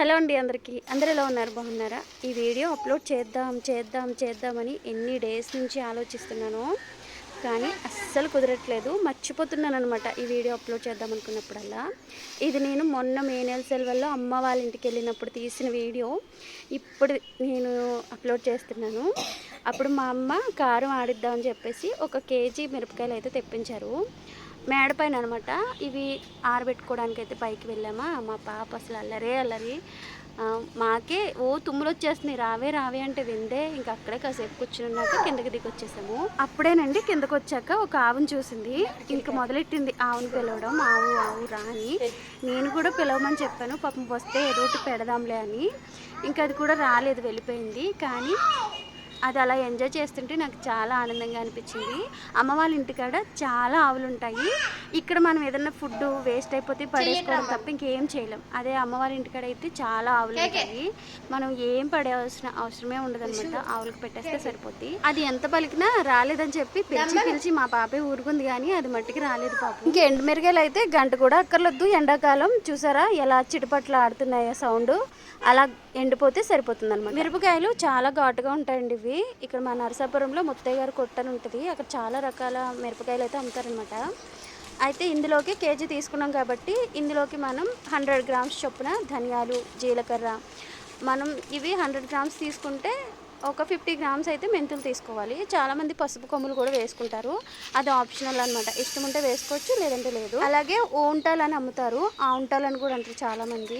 Hello అండి అందరికీ. అందరు ఎలా ఉన్నారు? బాగున్నారా? ఈ వీడియో అప్లోడ్ చేద్దాం చేద్దాం చేద్దామని ఎన్ని డేస్ నుంచి ఆలోచిస్తున్నాను కానీ అస్సలు కుదరట్లేదు. మర్చిపోతున్నాను అనమాట ఈ వీడియో అప్లోడ్ చేద్దాం అనుకున్నప్పుడల్లా. ఇది నేను మొన్న మేనేల్ సెల్వల్లో అమ్మ వాళ్ళ ఇంటికి వెళ్ళినప్పుడు తీసిన వీడియో. ఇప్పుడు నేను అప్లోడ్ చేస్తున్నాను. అప్పుడు మా అమ్మ కారం ఆడిద్దామని చెప్పేసి ఒక కేజీ మిరపకాయలు అయితే తెప్పించారు. మేడపైన అనమాట ఇవి ఆరబెట్టుకోవడానికి అయితే పైకి వెళ్ళామా. మా పాప అసలు అల్లరే అల్లరి. మాకే ఓ తుమ్ములు వచ్చేస్తున్నాయి రావే రావే అంటే విందే. ఇంకా అక్కడే కాసేపు కూర్చున్నాక కిందకి దిగి వచ్చేసాము అప్పుడేనండి కిందకు వచ్చాక ఒక ఆవును చూసింది. ఇంకా మొదలెట్టింది ఆవును పిలవడం. ఆవు ఆవు రా అని నేను కూడా పిలవమని చెప్పాను. పాపం వస్తే ఏదో ఒకటి పెడదాంలే అని. ఇంకా అది కూడా రాలేదు వెళ్ళిపోయింది. కానీ అది అలా ఎంజాయ్ చేస్తుంటే నాకు చాలా ఆనందంగా అనిపించింది. అమ్మ వాళ్ళ ఇంటికాడ చాలా ఆవులు ఉంటాయి ఇక్కడ మనం ఏదైనా ఫుడ్ వేస్ట్ అయిపోతే పడేసుకోవడం తప్ప ఇంకేం చేయలేం. అదే అమ్మ వాళ్ళ ఇంటికాడ అయితే చాలా ఆవులు ఉంటాయి మనం ఏం పడేయాల్సిన అవసరమే ఉండదు అనమాట ఆవులకు పెట్టేస్తే సరిపోద్ది. అది ఎంత పలికినా రాలేదని చెప్పి పిలిచి పిలిచి మా పాపే ఊరుకుంది కానీ అది మట్టికి రాలేదు పాపం. ఇంకా ఎండు మిరగాయలు అయితే గంట కూడా అక్కర్లేదు ఎండాకాలం చూసారా ఎలా చిటపట్లు ఆడుతున్నాయో సౌండ్. అలా ఎండిపోతే సరిపోతుంది అనమాట మిరపకాయలు చాలా ఘాటుగా ఉంటాయండి ఇవి. ఇక్కడ మా నరసాపురంలో ముత్తయ్య గారు కొట్టని ఉంటుంది. అక్కడ చాలా రకాల మిరపకాయలు అయితే అమ్ముతారనమాట అయితే ఇందులోకి కేజీ తీసుకున్నాం కాబట్టి ఇందులోకి మనం హండ్రెడ్ గ్రామ్స్ చొప్పున ధనియాలు జీలకర్ర మనం ఇవి హండ్రెడ్ గ్రామ్స్ తీసుకుంటే ఒక ఫిఫ్టీ గ్రామ్స్ అయితే మెంతులు తీసుకోవాలి. చాలామంది పసుపు కొమ్ములు కూడా వేసుకుంటారు. అది ఆప్షనల్ అనమాట ఇష్టం ఉంటే వేసుకోవచ్చు లేదంటే లేదు. అలాగే ఓంటాలు అని అమ్ముతారు. ఆ ఉంటాలని కూడా అంటారు చాలామంది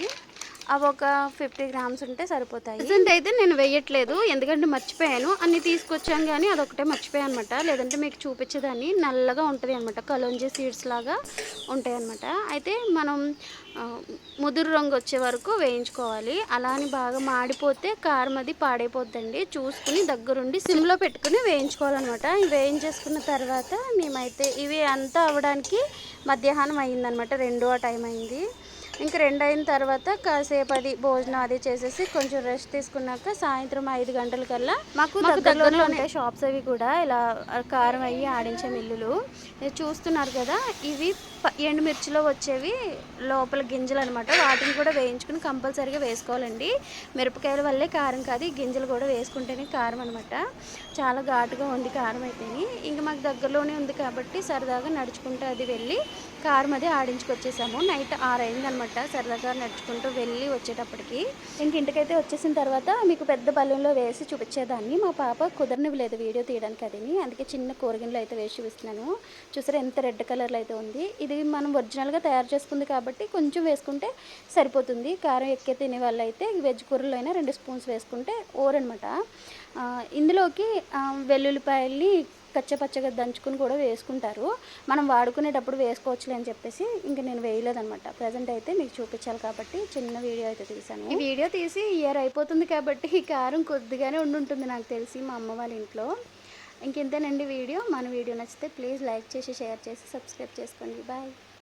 అవి ఒక ఫిఫ్టీ గ్రామ్స్ ఉంటే సరిపోతాయి. ప్రజెంట్ అయితే నేను వేయట్లేదు. ఎందుకంటే మర్చిపోయాను. అన్ని తీసుకొచ్చాను కానీ అదొకటే మర్చిపోయాను అనమాట లేదంటే మీకు చూపించేదాన్ని. నల్లగా ఉంటుంది అనమాట కలోంజీ సీడ్స్ లాగా ఉంటాయి అనమాట అయితే మనం ముదురు రంగు వచ్చే వరకు వేయించుకోవాలి. అలా అని బాగా మాడిపోతే కారం అది పాడైపోద్దండి. చూసుకుని దగ్గరుండి సిమ్లో పెట్టుకుని వేయించుకోవాలన్నమాట. వేయించేసుకున్న తర్వాత మేమైతే ఇవి అంతా అవ్వడానికి మధ్యాహ్నం అయిందనమాట రెండో ఆ టైం అయింది. ఇంక రెండు అయిన తర్వాత కాసేపు అది భోజనం అది చేసేసి కొంచెం రెస్ట్ తీసుకున్నాక సాయంత్రం ఐదు గంటల కల్లా మాకు దగ్గరలోనే ఉంటాయి షాప్స్ అవి కూడా. ఇలా కారం అయ్యి ఆడించే మిల్లులు. చూస్తున్నారు కదా ఇవి ఎండుమిర్చిలో వచ్చేవి లోపల గింజలు అనమాట వాటిని కూడా వేయించుకుని కంపల్సరీగా వేసుకోవాలండి. మిరపకాయల వల్లే కారం కాదు గింజలు కూడా వేసుకుంటేనే కారం అనమాట చాలా ఘాటుగా ఉంది కారం అయితేని. ఇంక మాకు దగ్గరలోనే ఉంది కాబట్టి సరదాగా నడుచుకుంటూ అది వెళ్ళి కారం అది ఆడించుకొచ్చేసాము. నైట్ ఆరు అనమాట సరదాగా నడుచుకుంటూ వెళ్ళి వచ్చేటప్పటికి. ఇంక ఇంటికైతే వచ్చేసిన తర్వాత మీకు పెద్ద బలంలో వేసి చూపించేదాన్ని. మా పాప కుదరనివ్వలేదు వీడియో తీయడానికి అది అందుకే చిన్న కూరగిన్లు అయితే వేసి చూపిస్తున్నాను. చూసారా ఎంత రెడ్ కలర్లో అయితే ఉంది. ఇది మనం ఒరిజినల్గా తయారు చేసుకుంది కాబట్టి కొంచెం వేసుకుంటే సరిపోతుంది. కారం ఎక్కే తినే వాళ్ళు అయితే వెజ్ కూరలో అయినా రెండు స్పూన్స్ వేసుకుంటే ఓరనమాట. ఇందులోకి వెల్లుల్లిపాయల్ని కచ్చపచ్చగా దంచుకుని కూడా వేసుకుంటారు. మనం వాడుకునేటప్పుడు వేసుకోవచ్చులే అని చెప్పేసి ఇంకా నేను వేయలేదనమాట ప్రజెంట్ అయితే మీకు చూపించాలి కాబట్టి చిన్న వీడియో అయితే తీసాను ఈ వీడియో తీసి ఇయర్ అయిపోతుంది కాబట్టి ఈ కారం కొద్దిగానే ఉండుంటుంది నాకు తెలిసి మా అమ్మ వాళ్ళ ఇంట్లో. ఇంకెంతేనండి వీడియో? మన వీడియో నచ్చితే ప్లీజ్ లైక్ చేసి షేర్ చేసి సబ్స్క్రైబ్ చేసుకోండి. బాయ్.